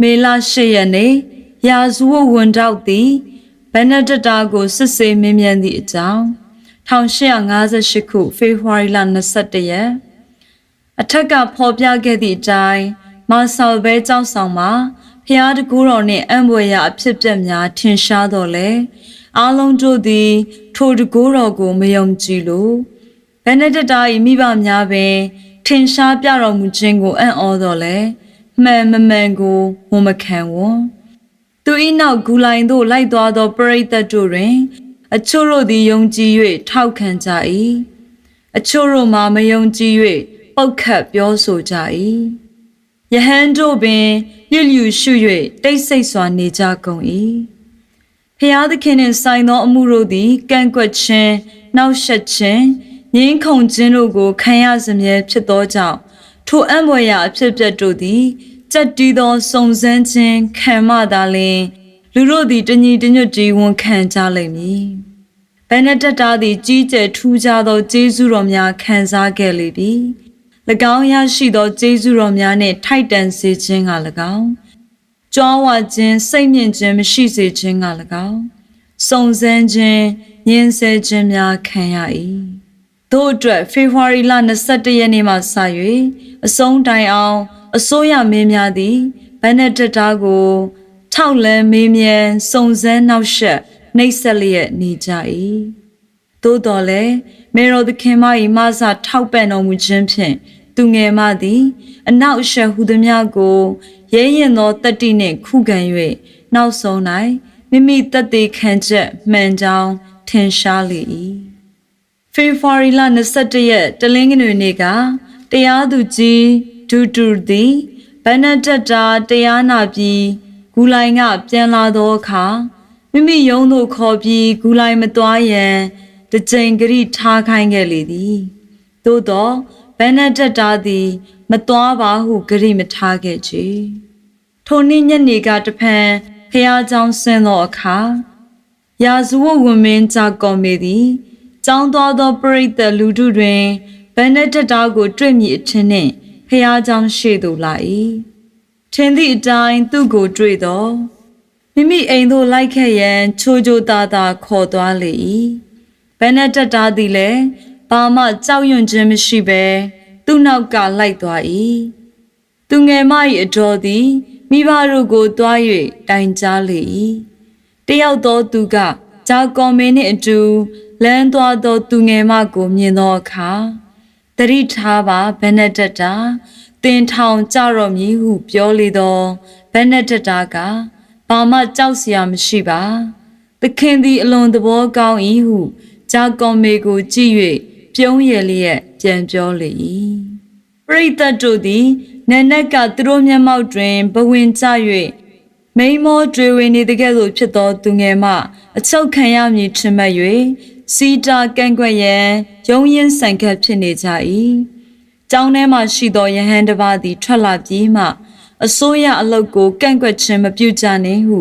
မေလ၈ရက်နေ့ရာဇဝတ်ဝန်တောက်သည်ဘနဒတာကိုစစ်ဆေးမင်းမြန်သည့်အကြောင်း1858ခုဖေဖော်ဝါရီလ21ရက်အထက်ကဖော်ပြခဲ့သည့်အတိုင်းမာဆာဘဲကျောင်းဆောင်မှာဖျားတကူတော်နှင့်အံ့ဘွယ်ရာအဖြစ်အပျက်များထင်ရှားတော်လဲအားလုံးတို့သည် ထိုတကူတော်ကိုမယုံကြည်လို့ဘနဒတာ၏မိဘများပင်ထင်ရှားပြတော်မူခြင်းကိုအံ့ဩတော်လဲ မှန်မမှန်ကိုဝန်မခံဝွန်သူ၏နောက်ဂူလိုင်သို့လိုက်သွားသောပရိသတ်တို့တွင် အချို့တို့သည်ယုံကြည်၍ထောက်ခံကြ၏အချို့တို့မှာမယုံကြည်၍ပုတ်ခတ်ပြောဆိုကြ၏ယဟန်တို့ပင်လျလျူရှု၍တိတ်ဆိတ်စွာနေကြကုန်၏ဖျားသခင်နှင့်ဆိုင်သောအမှုတို့သည်ကန့်ကွက်ခြင်းနှောက်ယှက်ခြင်းငင်းခုန်ခြင်းတို့ကိုခံရစမြဲဖြစ်သောကြောင့် ထိုအံ့ဘွယ်ရာအဖြစ်အပျက်တို့သည်ကြက်တီးသောစုံစမ်းခြင်းခံမှသာလျှင်လူတို့သည်တညီတညွတ်တည်ဝန်ခံကြလိမ့်မည်။ဘယ်နဲ့တက်တာသည်ကြီးကျယ်ထူးခြားသောကျေးဇူးတော်များခံစားခဲ့လေပြီ။၎င်းရရှိသောကျေးဇူးတော်များနှင့်ထိုက်တန်စေခြင်းက၎င်းကြွားဝခြင်းစိတ်မြင့်ခြင်းမရှိစေခြင်းက၎င်းစုံစမ်းခြင်းညှင်းဆဲခြင်းများခံရ၏တို့အတွက်ဖေဖော်ဝါရီလ22ရက်နေ့မှစ၍ အဆုံးတိုင်အောင် အစိုးရမင်းများသည်ဘန်နက်တာကို ထောက်လန်းမေးမြန်းစုံစမ်းနှောက်ယှက်နှိပ်စက်လျက်နေကြ၏သို့တော်လည်းမေရောသခင်မ၏မဆာထောက်ပံ့တော်မူခြင်းဖြင့်သူငယ်မသည် အနောက်အရှက်ဟူသည်များကိုရဲရင်သောတတ္တိနှင့်ခုခံ၍နောက်ဆုံး၌မိမိတတ်သိခံချက်မှန်ကြောင်းထင်ရှားလေ၏ဖေဖော်ဝါရီလ22ရက်တလင်းကနွေနေ့က တရားသူကြီးဒူတူသည်ဘန်နတက်တာတရားနာပြီးဂူလိုင်ကပြန်လာသောအခါမိမိယုံသို့ခေါ်ပြီးဂူလိုင်မသွားရန်တကြိမ်ကြိထားခိုင်းခဲ့လေသည်သို့သောဘန်နတက်တာသည် မသွားပါဟုကြိမထားခဲ့ချေထိုနေ့ညနေကတဖန်ဖះเจ้าဆင်းသောအခါရာဇဝတ်ဝင်မင်းကြောက်ကော်မေသည်ကျောင်းသွားသောပရိသတ်လူထုတွင် ဘန်နတက်တာကို တွေ့မြည်အထင်းနှင့်ဖះเจ้าရှေ့သို့လာ၏ထင်သည့်အတိုင်းသူ့ကိုတွေ့သောမိမိအိမ်သို့လိုက်ခဲ့ရန်ချိုးချိုးသားသားခေါ်သွားလေ၏ဘန်နတက်တာသည်လည်းဘာမှကြောက်ရွံ့ခြင်းမရှိဘဲသူ့နောက်ကလိုက်သွား၏သူငယ်မ၏အတော်သည်မိဘတို့ကိုတွား၍တိုင်ကြားလေ၏တယောက်သောသူကဂျာကော်မင်းနှင့်အတူလမ်းသွားသောသူငယ်မကိုမြင်သောအခါ တတိထားပါဘနဒတ္တာတင်ထောင်ကြတော့မည်ဟုပြောလေသောဘနဒတ္တာကဘာမှကြောက်စရာမရှိပါသခင်သည်အလွန်သဘောကောင်း၏ဟုဂျာကော်မေကိုကြည့်၍ပြုံးရလျက်ပြန်ပြောလေ၏ပရိသတ်တို့သည်နနက်ကသူတို့မျက်မှောက်တွင်ဘဝင်ကျ၍မိန်မောတွေဝင်နေတကဲ့သို့ဖြစ်သောသူငယ်မှအချုပ်ခံရမည်ထင်မှတ်၍ စီတာကန့်ကွက်ရန်ရုံရင်ဆန်ခတ်ဖြစ်နေကြ၏။ကျောင်းထဲမှရှိသောယဟန်တစ်ပါးသည်ထွက်လာပြီးမှအစိုးရအလုတ်ကိုကန့်ကွက်ခြင်းမပြုကြနှင့်ဟု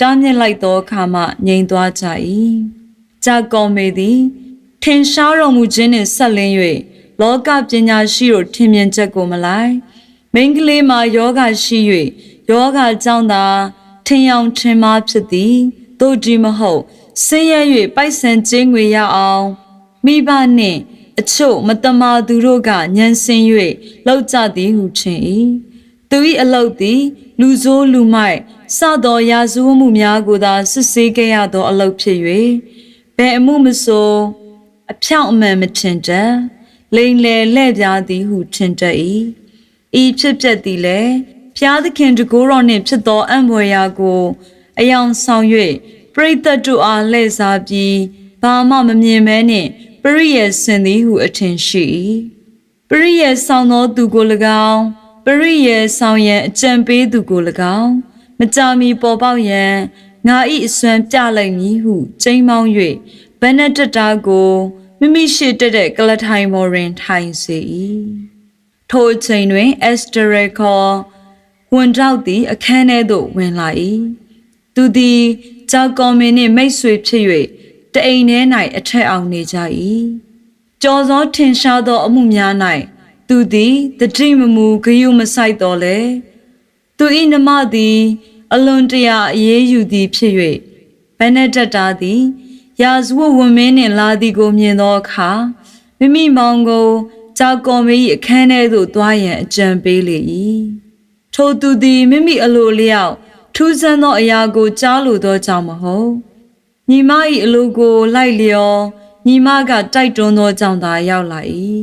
တားမြစ်လိုက်သောအခါမှငြိမ်သွားကြ၏။ဂျာကောမေသည်ထင်ရှားတော်မူခြင်းနှင့်ဆက်လင်း၍လောကပညာရှိတို့ထင်မြင်ချက်ကိုမလိုက်မိန်းကလေးမှာယောဂရှိ၍ယောဂကြောင့်သာထင်ယောင်ထင်မှားဖြစ်သည် တို့ဒီမဟုတ်ဆင်းရဲ၍ပိုက်ဆံကျင်းငွေရအောင်မိဘနှင့်အချို့မတမာသူတို့ကညံစင်၍လောက်ကြသည်ဟုထင်၏သူ၏အလုတ်သည် လူဆိုးလူမိုက်စသောရာဇဝမှုများကိုသာစစ်ဆေးခဲ့ရသော အလုတ်ဖြစ်၍ဘယ်အမှုမဆိုအဖြောင့်အမှန်မထင်တတ်လိန်လေလဲ့ပြားသည်ဟုထင်တတ်၏ဤဖြစ်ပျက်သည်လည်းဖျားသခင်တကိုးတော်နှင့်ဖြစ်သောအံ့ဘွယ်ရာကို အယောင်ဆောင်၍ပရိသတ်တို့အားလှည့်စားပြီးဘာမှမမြင်မဲနှင့်ပရိယေစင်သည်ဟုအထင်ရှိ၏ပရိယေဆောင်သောသူကို၎င်းပရိယေဆောင်ရန်အကြံပေးသူကို၎င်းမကြာမီပေါ်ပေါက်ရန်ငါ၏အစွမ်းပြလိုက်မည်ဟုကျိမ်းမောင်း၍ဘနတတာကိုမိမိရှိတက်တဲ့ကလထိုင်မော်ရင်ထိုင်စေ၏ထိုအချိန်တွင်အက်စတရခေါ်ဝန်တောက်သည်အခန်းထဲသို့ဝင်လာ၏ သူသည်ဂျာကော်မင်နှင့်မိတ်ဆွေဖြစ်၍တအိမ်ထဲ၌အထက်အောင်နေကြ၏ကြော်စောထင်ရှားသောအမှုများ၌သူသည်တတိမမူဂယုမဆိုင်တော်လဲသူသူ၏နမသည် အလွန်တရာအေးအေးယူသည်ဖြစ်၍ဘနက်တက်တာသည် ရာဇဝတ်ဝင်မင်းနှင့်လာသည်ကိုမြင်သောအခါမိမိမောင်ကိုကြောက်ကော်မေ၏အခန်းထဲသို့သွားရန်အကြံပေးလေ၏ထိုသူသည်မိမိအလိုလျောက် ထူးဆန်းသောအရာကိုကြားလိုသောကြောင့်မဟုတ်ညီမ၏အလိုကိုလိုက်လျော်ညီမကတိုက်တွန်းသောကြောင့်သာရောက်လာ၏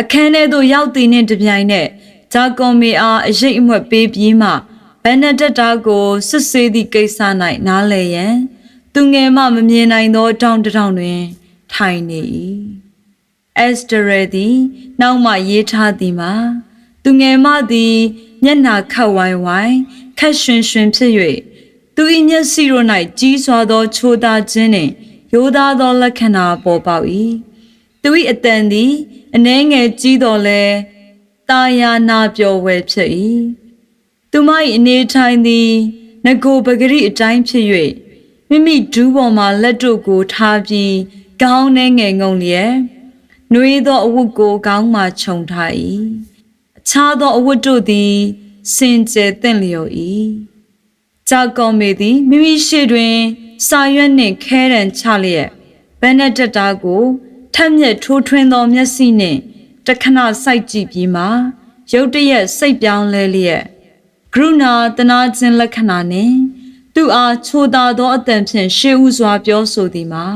အခန်းထဲသို့ရောက်သည်နှင့်တပြိုင်နက်ဂျာကွန်မေအားအရေးအမွက်ပေးပြီးမှဘန်နဒက်တာကိုစစ်ဆေးသည့်ကိစ္စ၌နားလည်ရန်သူငယ်မှမမြင်နိုင်သောတောင်တစ်ထောင်တွင် ထိုင်နေ၏အက်စတရသည်နောက်မှရေးထားသည်မှာသူငယ်မသည်မျက်နှာခတ်ဝိုင်းဝိုင်း ခက်ရွှင်ရွှင်ဖြစ်၍သူ၏မျက်စိတို့၌ကြီးစွာသောချိုးသားခြင်းနှင့်ရိုးသားသောလက္ခဏာပေါ်ပေါက်၏သူ၏အတန်သည်အနှဲငယ်ကြီးတော်လဲတာယာနာပြောဝဲဖြစ်၏သူမ၏အနေထိုင်သည်ငကိုပဂရိအတိုင်းဖြစ်၍မိမိဒူးပေါ်မှလက်တို့ကိုထားပြီးကောင်းနှဲငယ်ငုံလျက်နှွေးသောအဝတ်ကိုကောင်းမှခြုံထား၏အခြားသောအဝတ်တို့သည် စင်ကြယ်တင့်လျော်၏ကြောက်ကောင်းမေသည်မိမိရှိတွင် စာရွက်နှင့်ခဲရန်ချလျက်ဘန်နက်တက်တာကိုထက်မြက်ထိုးထွင်းသောမျက်စိနှင့်တခဏစိုက်ကြည့်ပြီးမှရုတ်တရက်စိတ်ပြောင်းလဲလျက်ဂရုဏာတနာခြင်းလက္ခဏာနှင့်သူအားချိုသာသောအတန်ဖြင့်ရှေးဥစွာပြောဆိုသည်မှာ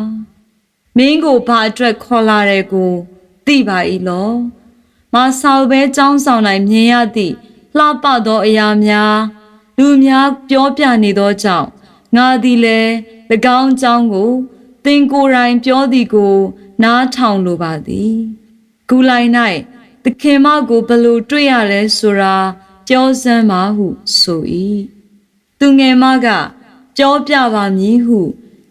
မင်းကိုဘာအတွက်ခေါ်လာတဲ့ကိုသိပါ၏လောမဆောက်ပဲចောင်းဆောင်၌မြင်ရသည့် လှပသောအရာများလူများပြောပြနေသောကြောင့်ငါသည်လည်း၎င်းကြောင်းကိုသင်ကိုယ်တိုင်ပြောသည်ကို နားထောင်လိုပါသည်ဂူလိုက်၌သခင်မကိုဘလို့တွေ့ရလဲဆိုတာပြောစမ်းပါဟုဆို၏သူငယ်မကပြောပြပါမည်ဟု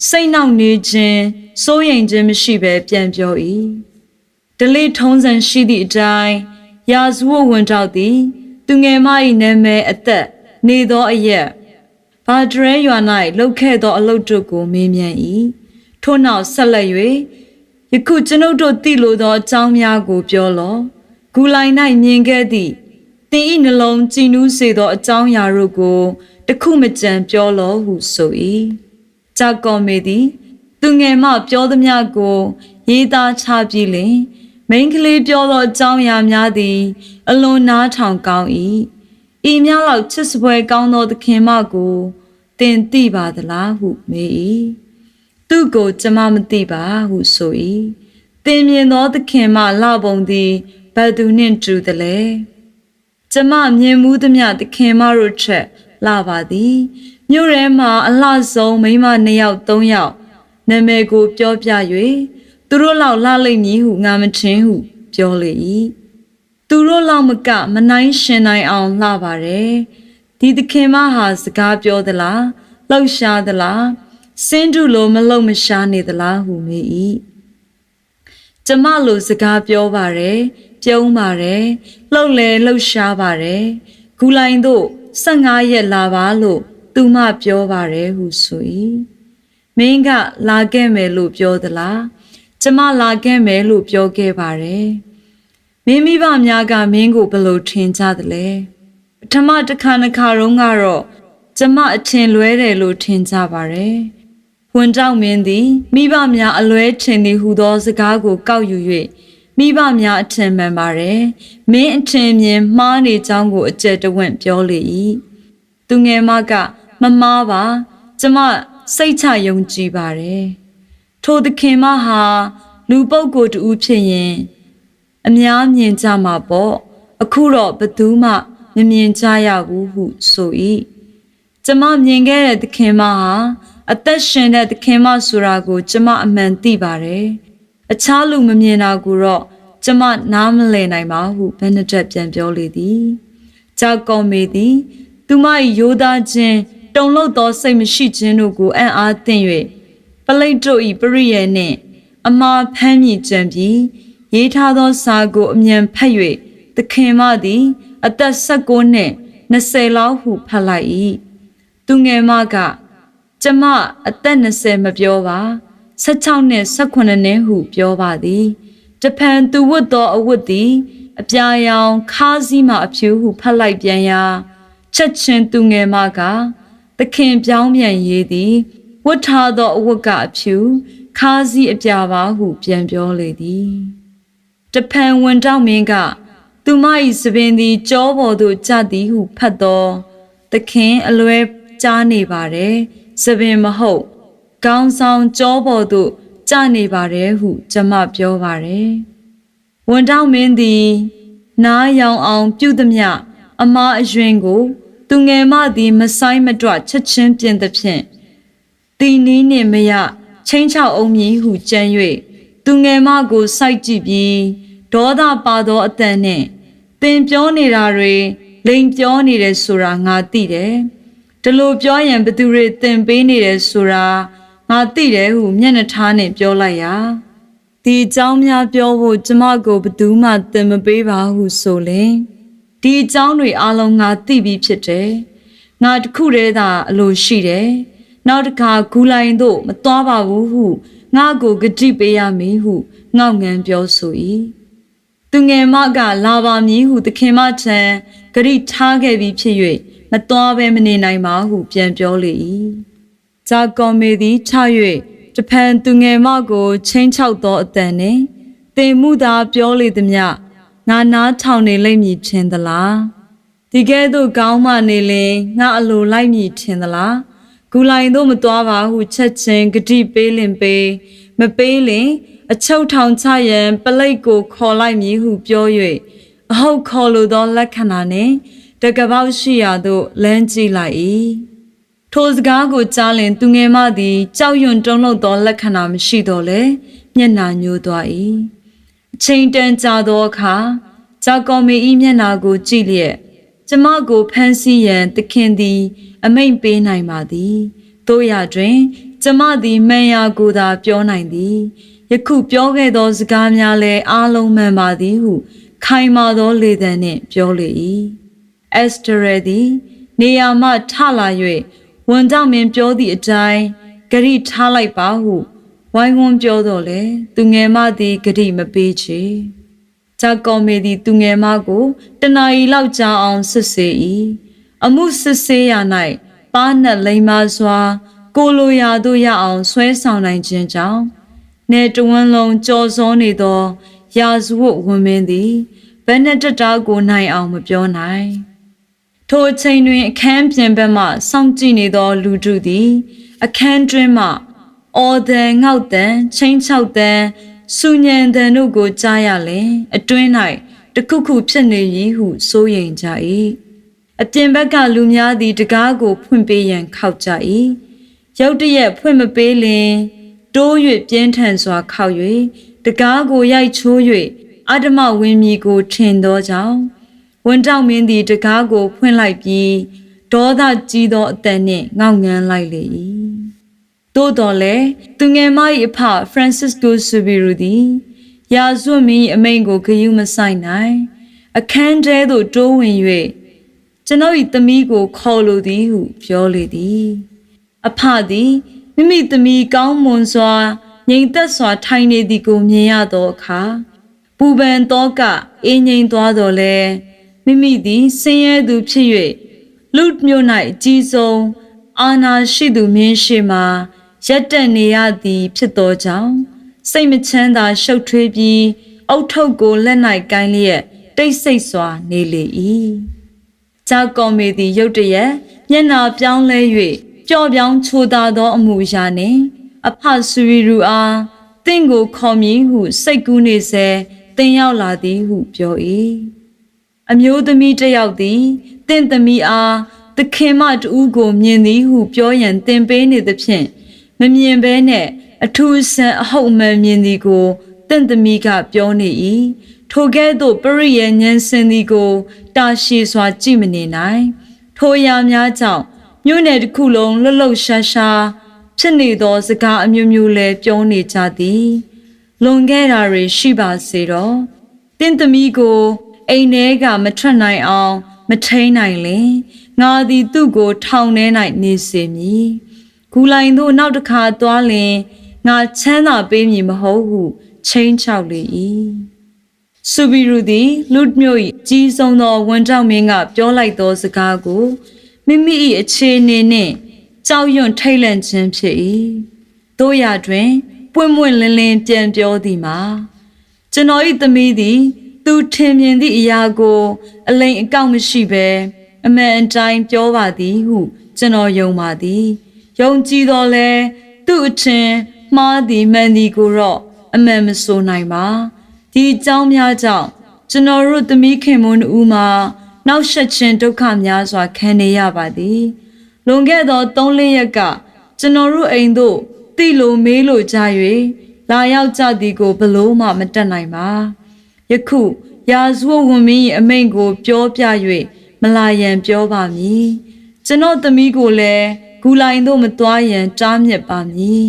စိတ်နှောင့်နေခြင်းစိုးရိမ်ခြင်းမရှိဘဲပြန်ပြော၏ဒလိထုံးစံရှိသည့်အတိုင်းရာဇဝတ်ဝင်တော့သည် သူငယ်မ၏နာမည်အသက်နေသောအရက်ဘာဒရဲရွာ၌လှုပ်ခဲ့သောအလုပ်တို့ကိုမေးမြန်း၏ထို့နောက်ဆက်လက်၍ယခုကျွန်ုပ်တို့သိလိုသောအကြောင်းများကိုပြောလော့ဂူလိုက်၌မြင်ခဲ့သည့်သင်၏နှလုံးကြည်နူးစေသောအကြောင်းအရာတို့ကိုတခုမကြံပြောလော့ဟုဆို၏ဂျာကောမေသည် သူငယ်မပြောသမျှကို ရေးသားချပြီးလင် မိန်းကလေးပြောသောအကြောင်းအရာများသည် အလွန်နားထောင်ကောင်း၏ဤများလောက်ချစ်စပွဲကောင်းသောသခင်မကိုတင်သိပါသလားဟုမေး၏သူကိုကျမမသိပါဟုဆို၏တင်မြင်သောသခင်မလှပုံသည်ဘယ်သူနှင့်တူသလဲကျမမြင်မှုသမျှသခင်မတို့ထက်လှပါသည်မြို့ထဲမှာအလှဆုံးမိန်းမနှစ်ယောက်သုံးယောက်နာမည်ကိုပြောပြ၍ သူတို့လောက်လှလိမ့်မည်ဟုငါမထင်ဟု ပြောလေ၏သူတို့လောက်မကမနိုင်ရှင်နိုင်အောင်လှပါတယ်ဒီသခင်မဟာစကားပြောသလားလှောက်ရှားသလားစင်းတုလိုမလုံမရှားနေသလားဟုမေး၏ကျမလိုစကားပြောပါတယ်ပြုံးပါတယ်လှုပ်လဲလှုပ်ရှားပါတယ်ဂူလိုင်တို့15ရက်လာပါလို့သူမပြောပါတယ်ဟုဆို၏မင်းကလာခဲ့မယ်လို့ပြောသလား ကျမလာခဲ့မယ်လို့ပြောခဲ့ပါတယ်မင်းမိဘများကမင်းကိုဘယ်လိုထင်ကြသလဲပထမတစ်ခါနှစ်ခါတုန်းကတော့ကျမအထင်လွဲတယ်လို့ထင်ကြပါတယ်ဝန်တောက်မင်းသည်မိဘများအလွဲထင်သည်ဟုသောစကားကိုကောက်ယူ၍မိဘများအထင်မှန်ပါတယ်မင်းအထင်မြင်မှားနေကြောင်းကိုအကျယ်တဝင့်ပြောလေ၏သူငယ်မကမမားပါ ကျမစိတ်ချယုံကြည်ပါတယ် ထိုသခင်မဟာလူပုဂ္ဂိုလ်တူဖြစ်ရင်အများမြင်ကြမှာပေါ့အခုတော့ဘသူမှမမြင်ကြရဘူးဟုဆို၏ကျမမြင်ခဲ့တဲ့သခင်မဟာအသက်ရှင်တဲ့သခင်မဆိုတာကို ကျမအမှန်သိပါတယ်အခြားလူမမြင်တာကိုတော့ကျမနားမလည်နိုင်ပါဟုဘန်နဒက်ပြန်ပြောလေသည်ကြောက်ကောမေသည် သူမ၏ရိုးသားခြင်းတုံလို့သောစိတ်မရှိခြင်းတို့ကိုအံ့အားသင့်၍ ပလိတ်တို့၏ပရိယေနှင့်အမာဖမ်းမြည်ကြံပြီးရေးထားသောစာကိုအမြန်ဖတ်၍သခင်မသည် အသက်16နှင့်20လောက်ဟုဖတ်လိုက်၏သူငယ်မကကျမအသက်20မပြောပါ16နှင့်18နှစ်ဟုပြောပါသည်တဖန်သူဝတ်သောအဝတ်သည် အပြာရောင်ခါးစည်းမှအဖြူဟုဖတ်လိုက်ပြန်ရာချက်ချင်းသူငယ်မကသခင်ပြောင်းပြန်ရေးသည် ဝတ်ထားသောအဝတ်ကအဖြူခါးစည်းအပြာပါဟု ပြန်ပြောလေသည်တဖန်ဝန်တောက်မင်းက သူမ၏သပင်သည်ကြောပေါ်သို့ကျသည်ဟုဖတ်သောသခင်အလွဲကြားနေပါတယ်သပင်မဟုတ်ကောင်းဆောင်ကြောပေါ်သို့ကျနေပါတယ်ဟု ကျမပြောပါတယ်ဝန်တောက်မင်းသည် နားယောင်အောင်ပြုသမျှအမားအယွင်ကို သူငယ်မသည်မဆိုင်မတွချက်ချင်းပြင်သဖြင့် တီနီးနှင့်မရချင်းချောက်အောင်မည်ဟုကြံ၍သူငယ်မကိုစိုက်ကြည့်ပြီးဒေါသပါသောအတန်နှင့်တင်ပြောနေတာတွေလိန်ပြောနေတယ်ဆိုတာငါသိတယ်ဒီလိုပြောရင်ဘသူတွေတင်ပေးနေတယ်ဆိုတာငါသိတယ်ဟုမျက်နှာထားနဲ့ပြောလိုက်ရာဒီအကြောင်းများပြောဖို့ကျမကိုဘသူမှတင်မပေးပါဟုဆိုလင်ဒီအကြောင်းတွေအလုံးငါသိပြီးဖြစ်တယ်ငါတခုတည်းသာအလိုရှိတယ် နောက်တစ်ခါဂူလိုင်တို့မသွားပါဘူးဟုငါကိုဂတိပေးရမည်ဟုငေါက်ငန်းပြောဆို၏သူငယ်မကလာပါမည်ဟုသခင်မထံဂတိထားခဲ့ပြီးဖြစ်၍မသွားဘဲမနေနိုင်ပါဟုပြန်ပြောလေ၏ဇာကောမေသည်ချ၍တဖန်သူငယ်မကိုချင်းချောက်သောအတန်နှင့်တင်မှုသာပြောလေသည်မြငါနားထောင်နေလိမ့်မည်ထင်သလားဒီကဲ့သို့ကောင်းမှနေလင်ငါအလိုလိုက်မည်ထင်သလား ဂူလိုင်တို့မသွားပါဟုချက်ချင်းဂတိပေးလင်ပေးမပေးလင်အချုပ်ထောင်ချရန်ပလိတ်ကိုခေါ်လိုက်မည်ဟုပြော၍အဟုတ်ခေါ်လိုသောလက္ခဏာနှင့်တကပောက်ရှိရာသို့လမ်းကြည့်လိုက်၏ထိုစကားကိုကြားလင်သူငယ်မသည်ကြောက်ရွံ့တုန်လှုပ်သောလက္ခဏာမရှိတော့လေမျက်နှာညိုသွား၏အချိန်တန်ကြာသောအခါဂျာကောမီ၏မျက်နှာကိုကြည့်လျက် ကျမကိုဖမ်းဆီးရန်သခင်သည် အမိန့်ပေးနိုင်ပါသည်တို့ရတွင် ကျမသည်မှန်ရာကိုသာပြောနိုင်သည်ယခုပြောခဲ့သောစကားများလည်းအားလုံးမှန်ပါသည်ဟု ခိုင်မာသောလေသံနှင့်ပြောလေ၏အက်စတရသည် နေရာမှထလာ၍ဝန်ကြောင့်မင်းပြောသည့်အတိုင်းဂရိထားလိုက်ပါဟုဝိုင်းဝန်းပြောတော့လေသူငယ်မသည်ဂရိမပေးချေ ဂျာကောမေသည်သူငယ်မကိုတနာရီလောက်ကြာအောင်စစ်ဆေး၏အမှုစစ်ဆေးရ၌ပါးနှက်လိမ္မာစွာ ကိုလိုရာတို့ရအောင်ဆွဲဆောင်နိုင်ခြင်းကြောင့်နေတဝန်းလုံးကြော်စောနေသော ရာဇဝတ်ဝင်မင်းသည်ဘယ်နဲ့တတားကိုနိုင်အောင်မပြောနိုင်ထိုအချိန်တွင်အခန်းပြင်ဘက်မှစောင့်ကြည့်နေသော လူထုသည် အခန်းတွင်မှအော်ဒန်ငေါက်တန်ချင်းချောက်တန် စူညံတန်တို့ကိုကြားရလင်အတွင်း၌တခုခုဖြစ်နေ၏ဟုစိုးရိမ်ကြ၏အပြင်ဘက်ကလူများသည်တကားကိုဖွင့်ပေးရန်ခောက်ကြ၏ရုတ်တရက်ဖွင့်မပေးလင်တိုး၍ပြင်းထန်စွာခောက်၍တကားကိုရိုက်ချိုး၍အဓမ္မဝင်းမီကိုထင်သောကြောင့်ဝန်တောက်မင်းသည်တကားကိုဖွင့်လိုက်ပြီးဒေါသကြီးသောအတန်နှင့်ငေါငန်းလိုက်လေ၏ သို့တော်လည်းသူငယ်မ၏အဖဖရန်စစ်ကိုဆူဘီရူသည်ရာဇဝတ်မင်း၏အမိန့်ကိုဂရုမဆိုင်နိုင် အခန်းထဲသို့တိုးဝင်၍ကျွန်ုပ်၏သမီးကို ခေါ်လိုသည်ဟုပြောလေသည် အဖသည်မိမိသမီးကောင်းမွန်စွာငြိမ်သက်စွာထိုင်နေသည်ကိုမြင်ရသောအခါပူပန်တော့ကအင်းငိမ်သွားတော်လဲမိမိသည်ဆင်းရဲသူဖြစ်၍လူမျိုး၌အကြီးဆုံးအာနာရှိသူမင်းရှိမှ ရက်တက်နေရသည် ဖြစ်သောကြောင့်စိတ်မချမ်းသာရှုပ်ထွေးပြီးအုတ်ထုတ်ကိုလက်၌ကိုင်းလျက်တိတ်ဆိတ်စွာနေလေ၏။ကြောက်ကောမေသည်ရုတ်တရက်မျက်နာပြောင်းလဲ၍ပျော့ပြောင်းချိုသာသောအမှုရာနှင့် အဖဆူရီရူအားတင့်ကိုခေါ်မည်ဟုစိတ်ကူးနေစေတင်ရောက်လာသည်ဟုပြော၏။အမျိုးသမီးတစ်ယောက်သည်တင့်သမီးအားသခင်မတူးကိုမြင်သည်ဟုပြောရန်တင်ပေးနေသဖြင့် မမြင်ဘဲနဲ့အထူးဆန်းအဟုတ်မှန်မြင်သည်ကိုတင့်သမီးကပြောနေ၏ထိုကဲ့သို့ပရိယေဉ္စင်သည်ကိုတာရှည်စွာကြည့်မနေနိုင် ထိုအရာများကြောင့်မြို့နယ်တစ်ခုလုံးလှုပ်လှုပ်ရှားရှားဖြစ်နေသောစကားအမျိုးမျိုးလဲပြောနေကြသည်လွန်ခဲ့တာတွေရှိပါစေတော့တင့်သမီးကိုအိမ်ထဲကမထွက်နိုင်အောင် မထိန်နိုင်လင်ငါသည်သူ့ကိုထောင်ထဲ၌နေစေမည် ဂူလိုင်တို့နောက်တစ်ခါသွားလင်ငါချမ်းသာပေးမည်မဟုတ်ဟုချင်းချောက်လေ၏စုဘီရူသည်လူဒ်မျိုး၏ကြီးဆုံးသောဝန်ကြောင့်မင်းကပြောလိုက်သောစကားကိုမိမိ၏အခြေအနေနှင့်ကြောက်ရွံ့ထိတ်လန့်ခြင်းဖြစ်၏တို့ရတွင် ပွင့်ပွင့်လင်းလင်းပြန်ပြောသည်မှာကျွန်တော်၏သမီးသည် သူထင်မြင်သည့်အရာကို အလိမ်အကောက်မရှိဘဲအမှန်အတိုင်းပြောပါသည်ဟု ကျွန်တော်ယုံပါသည် ယုံကြည်တော်လဲသူ့အထင်မှားသည်မှန်သည်ကိုတော့အမှန်မဆိုနိုင်ပါဒီအကြောင်းများကြောင့်ကျွန်တော်တို့သမီးခင်မွန်းဦးမှာနောက်ဆက်ခြင်းဒုက္ခများစွာခံနေရပါသည်လွန်ခဲ့သော၃လရက်ကကျွန်တော်တို့အိမ်သို့တိလိုမေးလိုကြ၍လာရောက်ကြသည်ကိုဘလို့မှမတတ်နိုင်ပါယခုရာဇဝဝန်မင်း၏အမိန့်ကို ပြောပြ၍မလာရန်ပြောပါမည်ကျွန်တော်သမီးကိုလည်း ဂူလိုင်သို့မသွားရန်တားမြစ်ပါမည်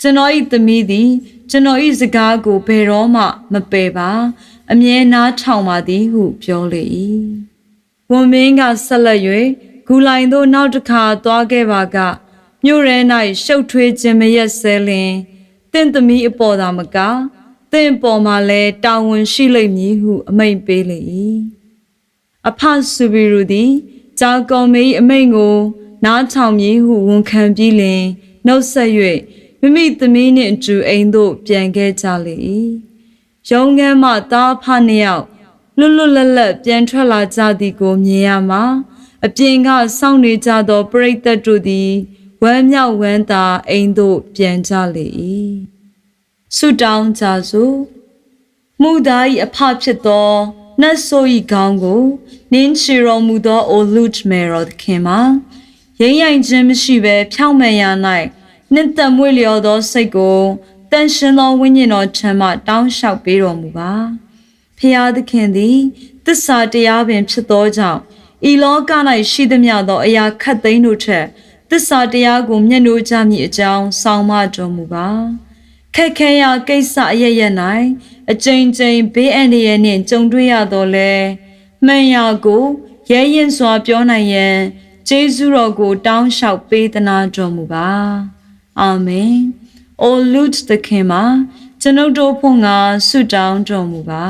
ကျွန်တော်၏သမီးသည် ကျွန်တော်၏စကားကိုဘယ်တော့မှ မပယ်ပါအမြဲနားထောင်ပါသည်ဟုပြောလေ၏ဝန်မင်းကဆက်လက်၍ဂူလိုင်သို့နောက်တစ်ခါသွားခဲ့ပါကမြို့ရဲ၌ရှုပ်ထွေးခြင်းမရက်စဲလင်တင့်သမီးအပေါ်သာမကတင့်ပေါ်မှာလည်းတာဝန်ရှိလိမ့်မည်ဟုအမိန့်ပေးလေ၏အဖဆူဘီရူသည်ဂျာကော်မေ၏အမိန့်ကို နားထောင်မည်ဟုဝန်ခံပြီးလင်နှုတ်ဆက်၍မိမိသမီးနှင့်အတူအိမ်သို့ပြန်ခဲ့ကြလေ၏ရုံးခန်းမှသားဖနှစ်ယောက်လွတ်လွတ်လပ်လပ်ပြန်ထွက်လာကြသည်ကိုမြင်ရမှာအပြင်ကစောင့်နေကြသောပရိသတ်တို့သည်ဝမ်းမြောက်ဝမ်းသာအိမ်သို့ပြန်ကြလေ၏ဆုတောင်းကြစို့မှုသား၏အဖဖြစ်သောနတ်ဆို၏ခေါင်းကိုနင်းချီတော်မူသောအိုလူတ်မေရောသခင်မှာ ရိမ့်ရိုင်ခြင်းမရှိဘဲဖြောင့်မတ်ရာ၌နှစ်သက်မွေ့လျော်သောစိတ်ကိုတန်ရှင်သောဝိညာဉ်တော်ထံမှတောင်းလျှောက်ပေးတော်မူပါဖျားသခင်သည်တစ္ဆာတရားပင်ဖြစ်သောကြောင့်ဤလောက၌ရှိသမျှသောအရာခတ်သိမ်းတို့ထက်တစ္ဆာတရားကိုမျက်နှိုးကြမည်အကြောင်းဆောင်းမတော်မူပါခက်ခဲရာကိစ္စအရရ၌အကြိမ်ကြိမ်ဘေးအန္တရာယ်နှင့်ကြုံတွေ့ရတော့လဲမှန်ရာကိုရဲရင်စွာပြောနိုင်ရန် ကျေးဇူးတော်ကို တောင်းလျှောက်ပေးသနာတော်မူပါအာမင်အိုလူတ်သခင်မှာကျွန်ုပ်တို့ဖို့ငါဆုတောင်းတော်မူပါ